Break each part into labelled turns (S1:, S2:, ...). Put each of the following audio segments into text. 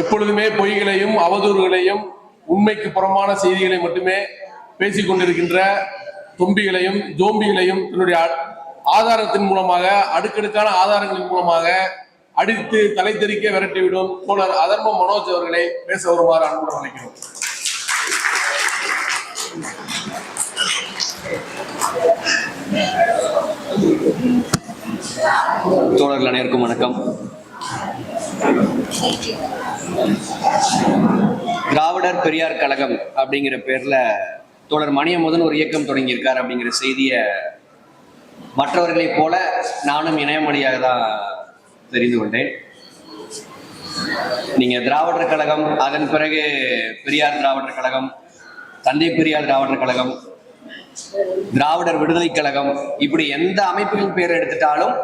S1: எப்பொழுதுமே பொய்களையும் அவதூறுகளையும் உண்மைக்கு புறம்பான செய்திகளை மட்டுமே பேசிக் கொண்டிருக்கின்ற தும்பிகளையும் ஜோம்பிகளையும் தன்னுடைய ஆதாரத்தின் மூலமாக அடுக்கடுக்கான ஆதாரங்களின் மூலமாக அடித்து தலை தெறிக்க விரட்டிவிடும் தோழர் அதர்ம மனோஜ் அவர்களை பேச வருமாறு அன்புடன் அழைக்கிறோம்.
S2: தோழர்கள் அனைவருக்கும் வணக்கம். திராவிடர் பெரியார் கழகம் அப்படிங்கிற பேர்ல தோழர் மணியமுதன் ஒரு இயக்கம் தொடங்கியிருக்கார் அப்படிங்கிற செய்தியை மற்றவர்களைப் போல நானும் இணையமொழியாக தான் தெரிந்து கொண்டேன். நீங்க திராவிடர் கழகம் அதன் பிறகு பெரியார் திராவிடர் கழகம் தந்தை பெரியார் திராவிடர் கழகம் திராவிடர் விடுதலை கழகம் இப்படி எந்த அமைப்புகளின் பேர் எடுத்துட்டாலும்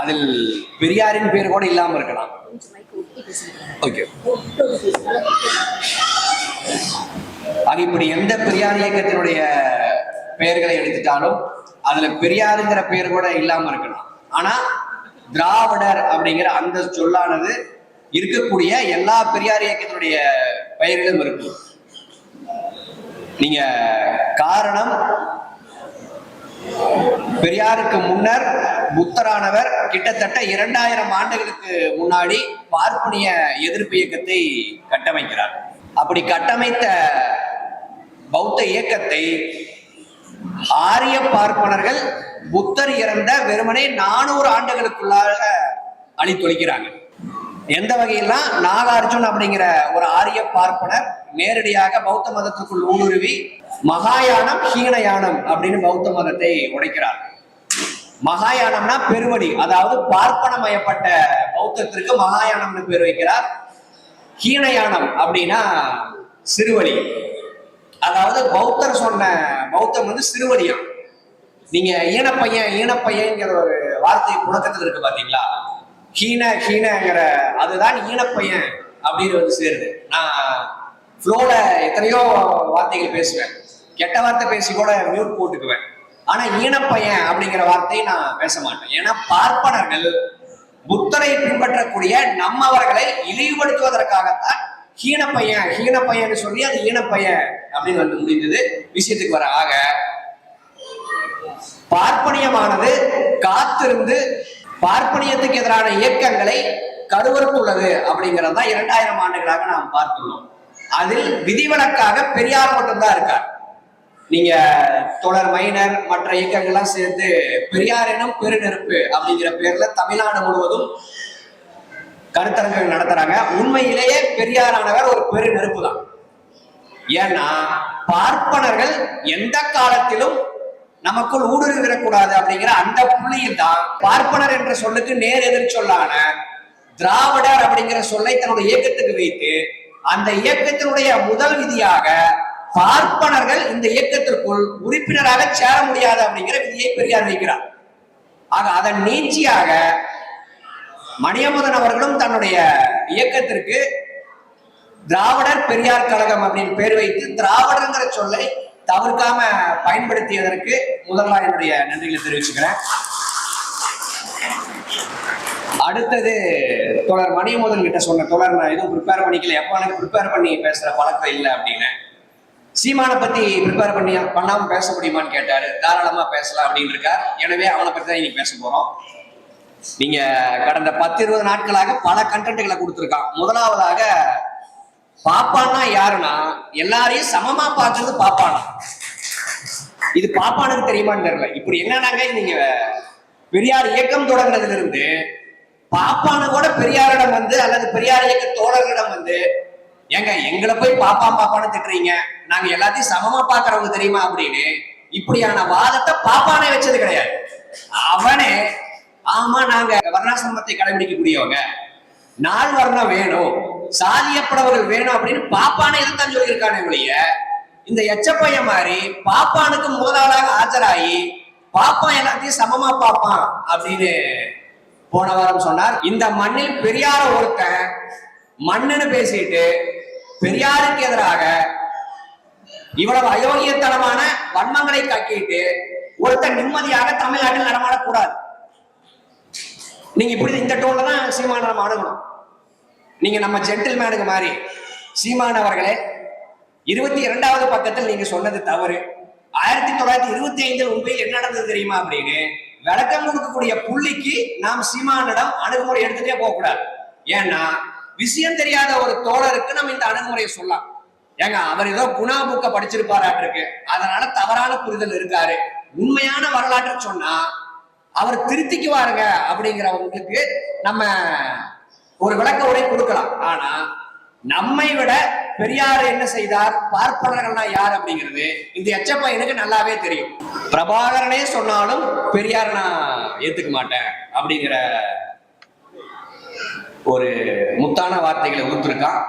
S2: அதில் பெரியாரின் பேர் கூட இல்லாம இருக்கலாம். ஓகே ஆக இப்படி எந்த பெரியார் இயக்கத்தினுடைய பெயர்களை எடுத்துட்டாலும் அதுல பெரியாருங்கிற பேர் கூட இல்லாம இருக்கலாம். ஆனா திராவிடர் அப்படிங்கிற அந்த சொல்லானது இருக்கக்கூடிய எல்லா பெரியார் இயக்கத்தினுடைய பெயர்களும் இருக்கும். நீங்க காரணம் பெரியாருக்கு முன்னர் புத்தரானவர் கிட்டத்தட்ட இரண்டாயிரம் ஆண்டுகளுக்கு முன்னாடி பார்ப்பனிய எதிர்ப்பு இயக்கத்தை கட்டமைக்கிறார். அப்படி கட்டமைத்த பௌத்த இயக்கத்தை ஆரிய பார்ப்பனர்கள் புத்தர் இறந்த வெறுமனே நானூறு ஆண்டுகளுக்குள்ளாக அழித்தொழிக்கிறாங்க. எந்த வகையிலாம் நாகார்ஜுன் அப்படிங்கிற ஒரு ஆரிய பார்ப்பனர் நேரடியாக பௌத்த மதத்துக்குள் ஊடுருவி மகாயானம் ஹீனயானம் அப்படின்னு பௌத்த மதத்தை உடைக்கிறார். மகாயானம்னா பெருவடி அதாவது பார்ப்பனமயப்பட்ட பௌத்தத்திற்கு மகாயானம்னு பேர் வைக்கிறார். ஹீனயானம் அப்படின்னா சிறுவழி. அதாவது பௌத்தர் சொன்ன பௌத்தம் வந்து சிறுவழியாம் நீங்க ஈனப்பையன் ஈனப்பையன்ங்கிற ஒரு வார்த்தை புழக்கத்தில் இருக்கு பாத்தீங்களா? ஹீன ஹீனங்கிற அதுதான் ஈனப்பையன் அப்படின்னு வந்து சேருது. நான் ஃப்ளோல எத்தனையோ வார்த்தைகள் பேசுவேன். கெட்ட வார்த்தை பேசி கூட மியூட் போட்டுக்குவேன். ஆனா ஈனப்பையன் அப்படிங்கிற வார்த்தையை நான் பேச மாட்டேன். ஏன்னா பார்ப்பனர்கள் புத்தரை பின்பற்றக்கூடிய நம்மவர்களை இழிவுபடுத்துவதற்காகத்தான் ஹீனப்பையன் ஹீனப்பையன் சொல்லி அது ஈனப்பையன் அப்படின்னு வந்து முடிந்தது. விஷயத்துக்கு வர ஆக பார்ப்பனியமானது காத்திருந்து பார்ப்பனியத்துக்கு எதிரான இயக்கங்களை கருவறுத்துள்ளது அப்படிங்கிறது தான் இரண்டாயிரம் ஆண்டுகளாக நாம் பார்த்துள்ளோம். அதில் விதிவிலக்காக பெரியார் மட்டும்தான் இருக்கார். நீங்க தொடர் மைனர் மற்ற இயக்கங்கள்லாம் சேர்த்து பெரியார் எனும் பெருநெருப்பு அப்படிங்கிற பேர்ல தமிழ்நாடு முழுவதும் கருத்தரங்குகள் நடத்துறாங்க. உண்மையிலேயே பெரியாரானவர் ஒரு பெரு நெருப்பு தான். ஏன்னா பார்ப்பனர்கள் எந்த காலத்திலும் நமக்குள் ஊடுருவிடக்கூடாது அப்படிங்கிற அந்த புள்ளியில் தான் பார்ப்பனர் என்ற சொல்லுக்கு நேர் எதிர் சொல்லான திராவிடர் அப்படிங்கிற சொல்லை தன்னுடைய இயக்கத்துக்கு வைத்து அந்த இயக்கத்தினுடைய முதல் விதியாக பார்ப்பனர்கள் இந்த இயக்கத்திற்குள் உறுப்பினராக சேர முடியாது அப்படிங்கிற விதியை பெரியார் வைக்கிறார். ஆக அதன் நீட்சியாக மணியமுதன் அவர்களும் தன்னுடைய இயக்கத்திற்கு திராவிடர் பெரியார் கழகம் அப்படின்னு பேர் வைத்து திராவிடர்ங்கிற சொல்லை தவிர்க்காம பயன்படுத்தியதற்கு முதல்ல என்னுடைய நன்றிகளை தெரிவிச்சுக்கிறேன். அடுத்தது தொடர் மணியமுதன் கிட்ட சொன்ன தொடர் நான் எதுவும் ப்ரிப்பேர் பண்ணிக்கல. எப்போ எனக்கு ப்ரிப்பேர் பண்ணி பேசுற பழக்கம் இல்லை அப்படின்னு. சீமானை பத்தி ப்ரிப்பேர் பண்ணி பண்ணாம பேச முடியுமான்னு கேட்டாரு. தாராளமா பேசலாம் அப்படின்னு இருக்கார். எனவே அவனை பத்தி தான் இன்னைக்கு பேச போறோம். நீங்க கடந்த பத்து இருபது நாட்களாக பல கண்டென்ட்களை கொடுத்துருக்கான். முதலாவதாக பாப்பான்னா யாருன்னா எல்லாரையும் சமமா பார்க்கறது பாப்பானா? இது பாப்பானுக்கு தெரியுமான்னு தெரியல. இப்படி என்னன்னாங்க நீங்க பெரியார் இயக்கம் தொடங்கினதுல இருந்து பாப்பானு கூட பெரியாரிடம் வந்து அல்லது பெரியார் இயக்க தோழர்களிடம் வந்து ஏங்க எங்களை போய் பாப்பா பாப்பான்னு திட்டுறீங்க? நாங்க எல்லாத்தையும் சமமா பாக்குறவங்க தெரியுமா அப்படின்னு இப்படியான வாதத்தை பாப்பானே வச்சது கிடையாது. அவனே ஆமா நாங்க வர்ணாசிரமத்தை கடைபிடிக்கக்கூடியவங்க. நாள் வர்ணம் வேணும். சாதியப்படவர்கள் வேணும் அப்படின்னு பாப்பானே இதுதான் சொல்லியிருக்கானே ஒழிய இந்த எச்சப்பைய மாதிரி பாப்பானுக்கு முதலாளாக ஆஜராகி பாப்பா எல்லாத்தையும் சமமா பாப்பான் அப்படின்னு போன வாரம் சொன்னார். இந்த மண்ணில் பெரியார ஒருத்தன் மண்ணுன்னு பேசிட்டு பெரியாருக்கு எதிராக இவ்வளவு அயோக்கியத்தனமான வன்மங்களை கக்கிட்டு ஒருத்தன் நிம்மதியாக தமிழ்நாட்டில் நடமாடக்கூடாது. நீங்க இப்படி இந்த டோன்ல தான் சீமான நம்ம அணுகணும். நீங்க நம்ம ஜென்டில்மேனுக்கு மாதிரி சீமான் அவர்களே இருபத்தி இரண்டாவது பக்கத்தில் நீங்க சொன்னது தவறு. ஆயிரத்தி தொள்ளாயிரத்தி இருபத்தி ஐந்தில் உண்மையில் என்ன நடந்தது தெரியுமா அப்படின்னு விளக்கம் கொடுக்கக்கூடிய புள்ளிக்கு நாம் சீமானிடம் அணுகுமுறை எடுத்துட்டே போக கூடாது ஏன்னா விஷயம் தெரியாத ஒரு தோழருக்கு நம்ம இந்த அணுகுமுறையை சொல்லலாம். ஏங்க அவர் ஏதோ குணா புக்க படிச்சிருப்பாராட்டிருக்கு. அதனால தவறான புரிதல் இருக்காரு. உண்மையான வரலாற்றை சொன்னா அவர் திருத்திக்குவாருங்க அப்படிங்கிறவங்களுக்கு நம்ம ஒரு விளக்க உரை கொடுக்கலாம். ஆனா நம்மை விட பெரியார் என்ன செய்தார்? பார்ப்பனர்கள்னா யார் அப்படிங்கிறது இந்த எச்சப்பா எனக்கு நல்லாவே தெரியும். பிரபாகரனே சொன்னாலும் பெரியார் நான் ஏத்துக்க மாட்டேன் அப்படிங்கிற ஒரு முத்தான வார்த்தைகளை ஊத்துருக்கான்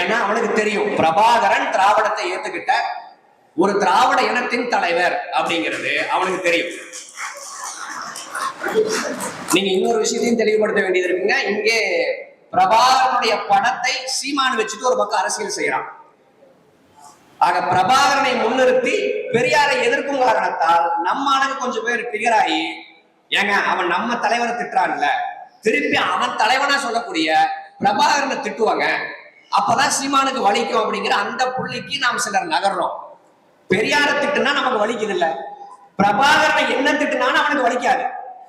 S2: ஏன்னா அவனுக்கு தெரியும் பிரபாகரன் திராவிடத்தை ஏத்துக்கிட்ட ஒரு திராவிட இனத்தின் தலைவர் அப்படிங்கிறது அவனுக்கு தெரியும். நீங்க இன்னொரு விஷயத்தையும் தெளிவுபடுத்த வேண்டியது இருக்குங்க. இங்கே பிரபாகரனுடைய படத்தை சீமான் வச்சுட்டு ஒரு பக்கம் அரசியல் செய்யறான். ஆக பிரபாகரனை முன்னிறுத்தி பெரியாரை எதிர்க்கும் காரணத்தால் நம்ம அளவு கொஞ்சம் பேர் பிகராகி ஏங்க அவன் நம்ம தலைவரை திட்டுறான்ல. திருப்பி அவன் தலைவனா சொல்லக்கூடிய பிரபாகரனை திட்டுவாங்க. அப்பதான் சீமானுக்கு வலிக்கும் அப்படிங்கிற அந்த புள்ளிக்கு நாம் சிலர் நகர்றோம். பெரியார திட்டுனா நமக்கு வலிக்குது இல்ல பிரபாகரனை என்ன திட்டுனாலும் அவனுக்கு வலிக்காது.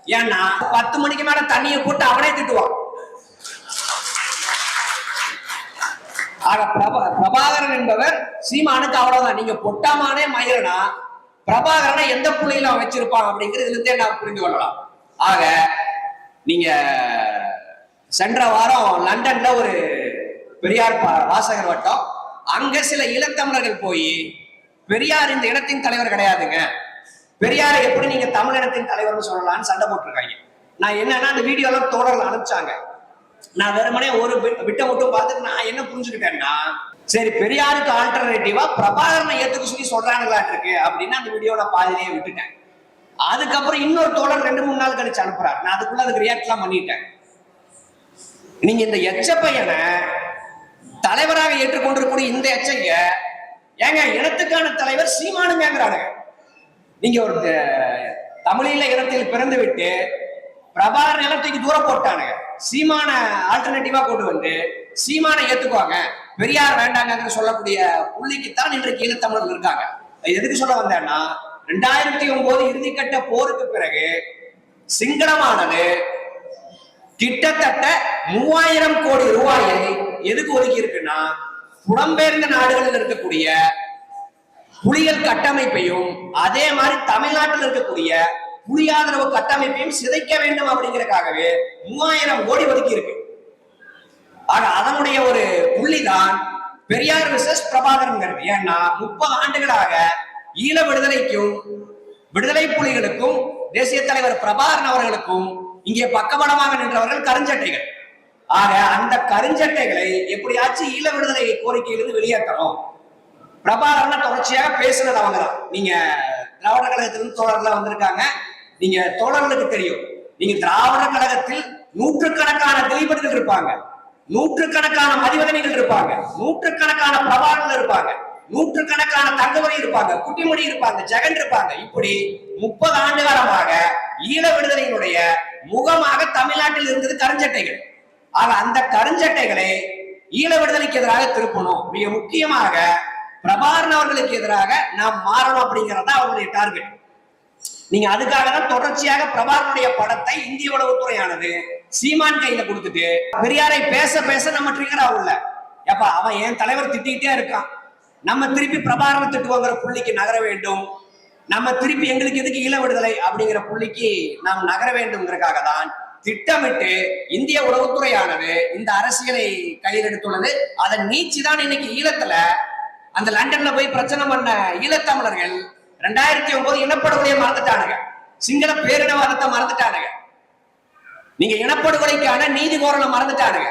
S2: ஏன்னா பத்து மணிக்கு மேல தண்ணியை போட்டு அவனே திட்டுவான். ஆக பிரபா பிரபாகரன் என்பவர் சீமானுக்கு அவ்வளவுதான். நீங்க பொட்டாமானே மயிரனா பிரபாகரனை எந்த புள்ளையில அவன் வச்சிருப்பான் அப்படிங்கிறது இருந்தே நான் புரிந்து கொள்ளலாம். ஆக நீங்க சென்ற வாரம் லண்டன்ல ஒரு பெரியார் பா- வாசகர் வட்டம். அங்க சில இளத்தமிழர்கள் போய் பெரியார் இந்த இடத்தின் தலைவர் கிடையாதுங்க. பெரியாரை எப்படி நீங்க தமிழ் தலைவர்னு சொல்லலாம்னு சண்டை போட்டிருக்காங்க. நான் என்னன்னா அந்த வீடியோ எல்லாம் அனுப்பிச்சாங்க. நான் வெறுமனே ஒரு விட்ட மட்டும் பார்த்துட்டு நான் என்ன புரிஞ்சுக்கிட்டேன்னா சரி பெரியாருக்கு ஆல்டர்னேட்டிவா பிரபாகரனை ஏத்துக்க சொல்லி சொல்றாங்களாட்டு இருக்கு அப்படின்னு அந்த வீடியோல பாதிலேயே விட்டுட்டேன். அதுக்கப்புறம் இன்னொரு தோழர் ரெண்டு மூணு நாள் கழிச்சு அனுப்புறாரு. நான் அதுக்குள்ள அதுக்கு ரியாக்ட் எல்லாம் பண்ணிட்டேன். நீங்க இந்த எச்ச பையனை தலைவராக ஏற்றுக்கொண்டிருக்கக்கூடிய இந்த எச்சைய ஏங்க இனத்துக்கான தலைவர் சீமானுங்கிறானுங்க நீங்க ஒரு தமிழீழ இனத்தில் பிறந்து விட்டு பிரபார நிலத்துக்கு தூரம் போட்டானுங்க சீமான ஆல்டர்னேட்டிவா கொண்டு வந்து சீமானை ஏத்துக்குவாங்க. பெரியார் வேண்டாங்கன்னு சொல்லக்கூடிய புள்ளிக்குத்தான் இன்றைக்கு ஈழத்தமிழர்கள் இருக்காங்க. எதுக்கு சொல்ல வந்தேன்னா ரெண்டாயிரத்தி ஒன்பது இறுதிக்கட்ட போருக்கு பிறகு சிங்களமானது கிட்டத்தட்ட மூவாயிரம் கோடி ரூபாயை எதுக்கு ஒதுக்கி இருக்குன்னா புலம்பெயர்ந்த நாடுகளில் இருக்கக்கூடிய புலிகள் கட்டமைப்பையும் அதே மாதிரி தமிழ்நாட்டில் இருக்கக்கூடிய புலி ஆதரவு கட்டமைப்பையும் சிதைக்க வேண்டும் அப்படிங்கிறதுக்காகவே மூவாயிரம் கோடி ஒதுக்கி இருக்கு ஆக அதனுடைய ஒரு புள்ளிதான் பெரியார் விசஸ் பிரபாகரன் ஏன்னா முப்பது ஆண்டுகளாக ஈழ விடுதலைக்கும் விடுதலை புலிகளுக்கும் தேசிய தலைவர் பிரபாகரன் அவர்களுக்கும் இங்கே பக்கபலமாக நின்றவர்கள் கருஞ்சட்டைகள். ஆக அந்த கருஞ்சட்டைகளை எப்படியாச்சும் ஈழ விடுதலை கோரிக்கையிலிருந்து வெளியேற்றணும். பிரபாகரனை தொடர்ச்சியாக பேசுனது அவங்க தான் நீங்க திராவிட கழகத்திலிருந்து தோழர்களா வந்திருக்காங்க. நீங்க தோழர்களுக்கு தெரியும். நீங்க திராவிட கழகத்தில் நூற்றுக்கணக்கான திலீபர்கள் இருப்பாங்க. நூற்றுக்கணக்கான மதிவதனிகள் இருப்பாங்க. நூற்றுக்கணக்கான பிரபாகரன் இருப்பாங்க. நூற்றுக்கணக்கான தங்கமணி இருப்பாங்க. குட்டிமணி இருப்பாங்க. ஜெகன் இருப்பாங்க. இப்படி முப்பது ஆண்டு காலமாக ஈழ விடுதலையினுடைய முகமாக தமிழ்நாட்டில் இருந்தது கருஞ்சட்டைகள். ஆக அந்த கருஞ்சட்டைகளை ஈழ விடுதலைக்கு எதிராக திருப்பணும் மிக முக்கியமாக பிரபாகரன் அவர்களுக்கு எதிராக நாம் மாறணும் அப்படிங்கிறது தான் அவருடைய டார்கெட் நீங்க அதுக்காக தான் தொடர்ச்சியாக பிரபாகரனுடைய படத்தை இந்திய உளவுத்துறையானது சீமான் கையில கொடுத்துட்டு பெரியாரை பேச பேச நம்ம ட்ரிகர் ஆகும்ல ஏப்பா அவன் என் தலைவர் திட்டிக்கிட்டே இருக்கான். நம்ம திருப்பி பிரபாகரன் திட்டுவாங்கிற புள்ளிக்கு நகர வேண்டும். நம்ம திருப்பி எங்களுக்கு எதுக்கு ஈழ விடுதலை அப்படிங்கிற புள்ளிக்கு நாம் நகர வேண்டும்ங்கிறக்காக தான் திட்டமிட்டு இந்திய உளவுத்துறையானது இந்த அரசியலை கையில் எடுத்துள்ளது. நீச்சி தான் இன்னைக்கு ஈழத்துல அந்த லண்டன்ல போய் பிரச்சனை பண்ண ஈழத்தமிழர்கள் ரெண்டாயிரத்தி ஒன்பது இனப்படுகொலையை மறந்துட்டானுங்க. சிங்கள பேரினவாதத்தை மறந்துட்டானுங்க. நீங்க இனப்படுகொலைக்கான நீதி கோரலை மறந்துட்டானுங்க.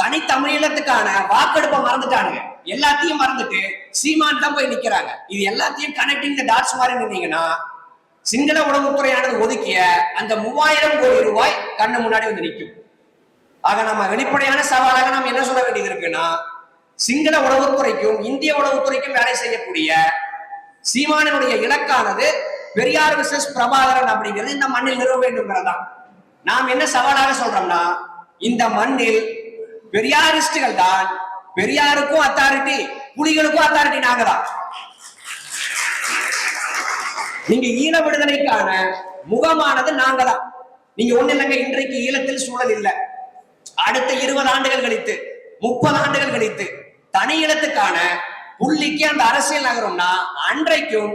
S2: தனி தமிழீழத்துக்கான வாக்கெடுப்பை மறந்துட்டானுங்க. எல்லாத்தையும் மறந்துட்டு சீமான் தான் போய் நிக்கிறாங்க. இது எல்லாத்தையும் கனெக்டிங் த டாட்ஸ் மாதிரி நின்னீங்கன்னா சிங்கள உளவுத்துறையானது ஒதுக்கிய அந்த மூவாயிரம் கோடி ரூபாய் கண்ணு முன்னாடி வந்து நிற்கும். ஆக நம்ம வெளிப்படையான சவாலாக நாம் என்ன சொல்ல வேண்டியது இருக்குன்னா சிங்கள உளவுத்துறைக்கும் இந்திய உளவுத்துறைக்கும் வேலை செய்யக்கூடிய சீமானனுடைய இலக்கானது பெரியார் விசஸ் பிரபாகரன் அப்படிங்கிறது இந்த மண்ணில் நிறுவ வேண்டும்ங்கிறதான் நாம் என்ன சவாலாக சொல்றோம்னா இந்த மண்ணில் பெரியாரிஸ்டுகள் தான் பெரியாருக்கும் அத்தாரிட்டி புலிகளுக்கும் அத்தாரிட்டி நாங்க தான் நீங்க ஈழ விடுதலைக்கான முகமானது நாங்க தான் நீங்க ஒண்ணு இல்லைங்க இன்றைக்கு ஈழத்தில் சூழல் இல்லை. அடுத்த இருபது ஆண்டுகள் கழித்து முப்பது ஆண்டுகள் கழித்து தனி புள்ளிக்கு அந்த அரசியல் நகரம்னா அன்றைக்கும்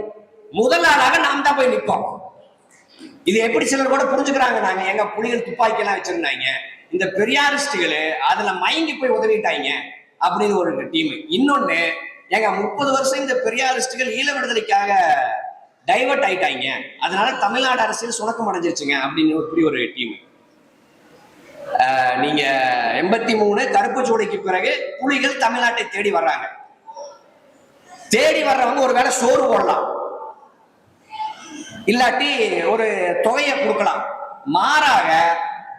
S2: முதல் ஆளாக நாம் தான் போய் நிற்போம். இது எப்படி சிலர் கூட புரிஞ்சுக்கிறாங்க நாங்க? எங்க புலிகள் துப்பாக்கி எல்லாம் வச்சிருந்தாங்க. இந்த பெரியாரிஸ்டுகள் அதுல மயங்கி போய் உதவிட்டாங்க அப்படின்னு ஒரு டீம். இன்னொன்னு எங்க முப்பது வருஷம் இந்த பெரியாரிஸ்டுகள் ஈழ விடுதலைக்காக டைவர்ட் ஆயிட்டாங்க. அதனால தமிழ்நாடு அரசியல் சுணக்கம் அடைஞ்சிருச்சுங்க அப்படின்னு இப்படி ஒரு டீம். நீங்க எண்பத்தி மூணு கருப்பு சூடைக்கு பிறகு புலிகள் தமிழ்நாட்டை தேடி வர்றாங்க. தேடி வர்றவங்க ஒருவேளை சோறு போடலாம். இல்லாட்டி ஒரு தொகையை கொடுக்கலாம். மாறாக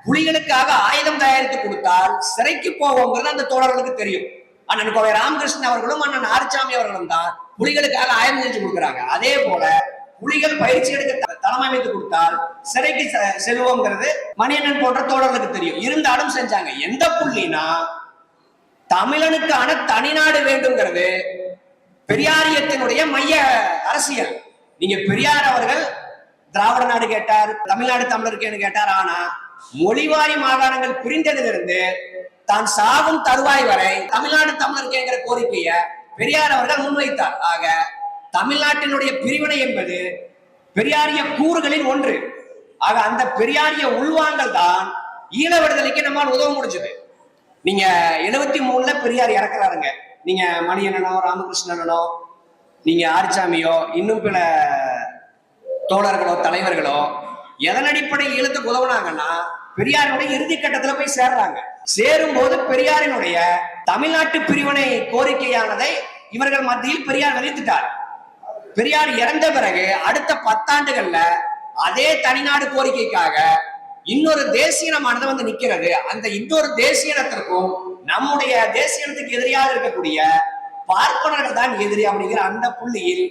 S2: புலிகளுக்காக ஆயுதம் தயாரித்து கொடுத்தால் சிறைக்கு போவோங்கிறது அந்த தோழர்களுக்கு தெரியும். அண்ணன் கோவை ராமகிருஷ்ணன் அவர்களும் அண்ணன் ஆரிச்சாமி அவர்களும் தான் புலிகளுக்காக ஆயுதம் செஞ்சு கொடுக்குறாங்க. அதே போல புலிகள் பயிற்சி எடுக்க தலைமை அமைத்து கொடுத்தால் சிறைக்கு செ- செல்வோங்கிறது மணியண்ணன் போன்ற தோழர்களுக்கு தெரியும். இருந்தாலும் செஞ்சாங்க. எந்த புள்ளினா தமிழனுக்கான தனிநாடு வேண்டுங்கிறது பெரியாரியத்தினுடைய மைய அரசியல். நீங்க பெரியார் அவர்கள் திராவிட நாடு கேட்டார் தமிழ்நாடு தமிழருக்கேன்னு கேட்டார். ஆனா மொழிவாரி மாகாணங்கள் பிரிந்ததிலிருந்து தான் சாகும் தருவாய் வரை தமிழ்நாடு தமிழருக்கேங்கிற கோரிக்கையை பெரியார் அவர்கள் முன்வைத்தார். ஆக தமிழ்நாட்டினுடைய பிரிவினை என்பது பெரியாரிய கூறுகளில் ஒன்று. ஆக அந்த பெரியாரிய உள்வாங்கல் தான் ஈழ விடுதலைக்கு நம்மால் உதவ முடிஞ்சது. நீங்க எழுபத்தி மூணுல பெரியார் இறக்குறாருங்க. நீங்க மணியண்ணனோ ராமகிருஷ்ணனோ நீங்க ஆரிச்சாமியோ இன்னும் பிற தோழர்களோ தலைவர்களோ எதன் அடிப்படையில் ஈழத்துக்கு உதவுனாங்கன்னா பெரியாருடைய இறுதி கட்டத்துல போய் சேர்றாங்க. சேரும் போது பெரியாரினுடைய தமிழ்நாட்டு பிரிவினை கோரிக்கையானதை இவர்கள் மத்தியில் பெரியார் வெளியிட்டார் பெரியார் இறந்த பிறகு அடுத்த பத்தாண்டுகள்ல அதே தனிநாடு கோரிக்கைக்காக இன்னொரு தேசியனமானது வந்து நிக்கிறது. அந்த இன்னொரு தேசியனத்திற்கும் நம்முடைய தேசியனத்துக்கு எதிரியாக இருக்கக்கூடிய பார்ப்பனர்கள் தான் எதிரி அப்படிங்கிற அந்த புள்ளியில்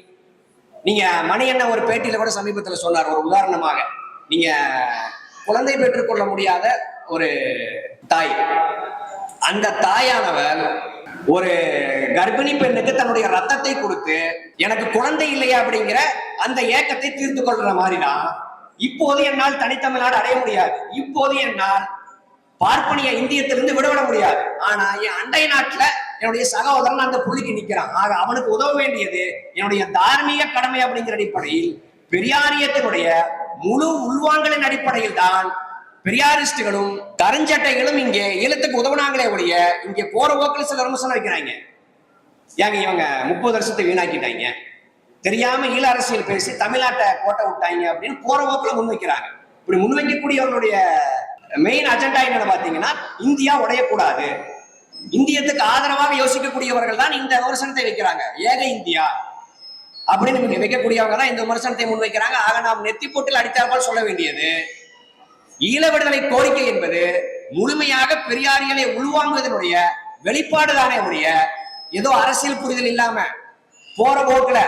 S2: நீங்க மணியண்ண ஒரு பேட்டியில கூட சமீபத்துல சொன்னார். ஒரு உதாரணமாக நீங்க குழந்தை பெற்றுக்கொள்ள முடியாத ஒரு தாய். அந்த தாயானவர் ஒரு கர்ப்பிணி பெண்ணுக்கு தன்னுடைய ரத்தத்தை கொடுத்து எனக்கு குழந்தை இல்லையா அப்படிங்கிற அந்த ஏக்கத்தை தீர்த்து கொள்ற மாதிரிதான். இப்போது என்னால் தனித்தமிழ்நாடு அடைய முடியாது. இப்போது என்னால் பார்ப்பனிய இந்தியத்திலிருந்து விடுபட முடியாது. ஆனா என் அண்டை நாட்டுல என்னுடைய சகோதரன் அந்த புள்ளிக்கு நிக்கிறான். ஆக அவனுக்கு உதவ வேண்டியது என்னுடைய தார்மீக கடமை அப்படிங்கிற அடிப்படையில் பெரியாரியத்தினுடைய முழு உள்வாங்கலின் அடிப்படையில் தான் பெரியாரிஸ்டுகளும் கருஞ்சட்டைகளும் இங்கே ஈழத்துக்கு உதவுனாங்களே ஒழிய இங்கே போற ஓக்கில் சில விமர்சனம் வைக்கிறாங்க ஏங்க இவங்க முப்பது வருஷத்தை வீணாக்கிட்டாங்க. தெரியாம ஈழ அரசியல் பேசி தமிழ்நாட்டை கோட்டை விட்டாங்க அப்படின்னு போற முன் முன்வைக்கிறாங்க இப்படி முன்வைக்கக்கூடியவர்களுடைய மெயின் அஜெண்டா என்னன்னு பாத்தீங்கன்னா இந்தியா உடையக்கூடாது. இந்தியத்துக்கு ஆதரவாக யோசிக்கக்கூடியவர்கள் தான் இந்த விமர்சனத்தை வைக்கிறாங்க. ஏக இந்தியா அப்படின்னு வைக்கக்கூடியவங்க தான் இந்த விமர்சனத்தை முன்வைக்கிறாங்க ஆக நாம் நெத்தி போட்டில் அடித்தாற்போல் சொல்ல வேண்டியது. ஈழ விடுதலை கோரிக்கை என்பது முழுமையாக பெரியாரியலை உள்வாங்குவதனுடைய வெளிப்பாடு தானே உடைய ஏதோ அரசியல் புரிதல் இல்லாம போற போக்குல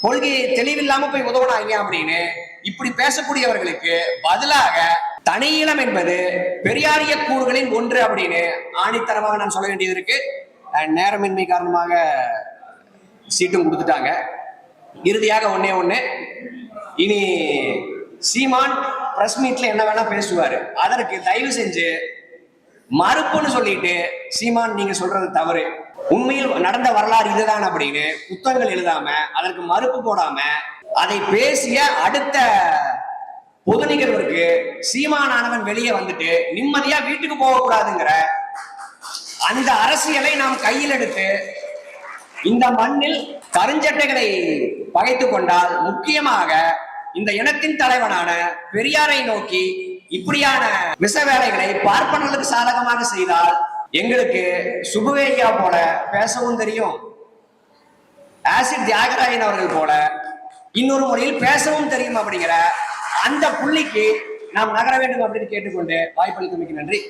S2: கொள்கையை தெளிவில்லாம போய் உதவுனாங்க அப்படின்னு இப்படி பேசக்கூடியவர்களுக்கு பதிலாக தனியிலம் என்பது பெரியாரிய கூறுகளின் ஒன்று அப்படின்னு ஆணித்தரமாக நான் சொல்ல வேண்டியது இருக்கு. நேரமின்மை காரணமாக சீட்டும் கொடுத்துட்டாங்க. இறுதியாக ஒன்னே ஒன்று இனி சீமான் பிரஸ் மீட்ல என்ன வேணா பேசுவாரு. அதற்கு தயவு செஞ்சு மறுப்புன்னு சொல்லிட்டு சீமான் நீங்க சொல்றது தவறு. உண்மையில் நடந்த வரலாறு இதுதான் அப்படின்னு புத்தகங்கள் எழுதாம அதற்கு மறுப்பு போடாம அதை பேசிய அடுத்த பொது நிகழ்வுக்கு சீமானானவன் வெளியே வந்துட்டு நிம்மதியா வீட்டுக்கு போகக்கூடாதுங்கிற அந்த அரசியலை நாம் கையில் எடுத்து இந்த மண்ணில் கருஞ்சட்டைகளை பகைத்து கொண்டால் முக்கியமாக இந்த இனத்தின் தலைவனான பெரியாரை நோக்கி இப்படியான விஷ வேலைகளை பார்ப்பனர்களுக்கு சாதகமாக செய்தால் எங்களுக்கு சுபவேயா போல பேசவும் தெரியும். ஆசிட் தியாகராயன் அவர்கள் போல இன்னொரு முறையில் பேசவும் தெரியும் அப்படிங்கிற அந்த புள்ளிக்கு நாம் நகர வேண்டும் அப்படின்னு கேட்டுக்கொண்டு வாய்ப்பளித்தமைக்கு நன்றி.